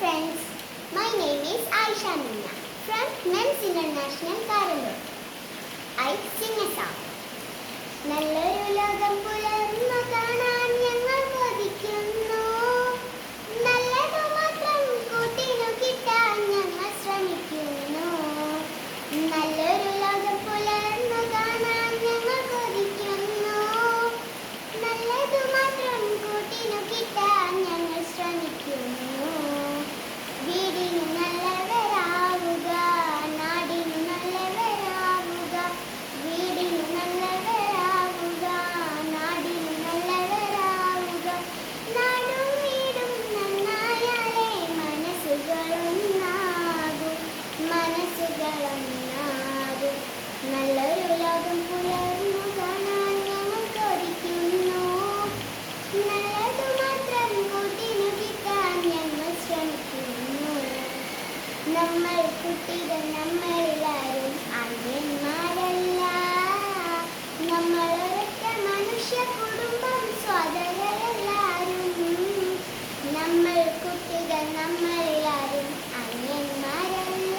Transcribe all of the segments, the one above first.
friends. My name is Aisha Nina from Men's International Karalur. I sing a song. നല്ലൊരു ലോകം പുലർന്നു നമ്മൾ കുട്ടികൾ നമ്മളെല്ലാവരും ആര്യന്മാരല്ല നമ്മൾ ഒരൊറ്റ മനുഷ്യ കുടുംബം സ്വാതകരെല്ലാവരും നമ്മൾ കുട്ടികൾ നമ്മളെല്ലാവരും ആര്യന്മാരല്ല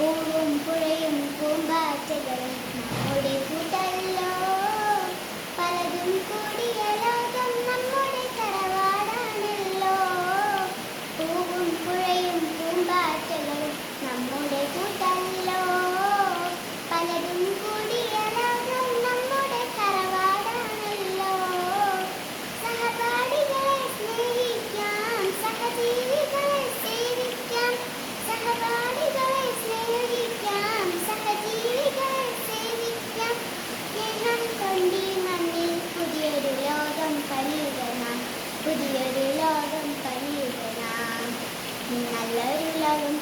പൂവും പുഴയും പൂമ്പാറ്റകളും புதியொரு லோகம் பணியிடலாம் நல்லொரு லோகம்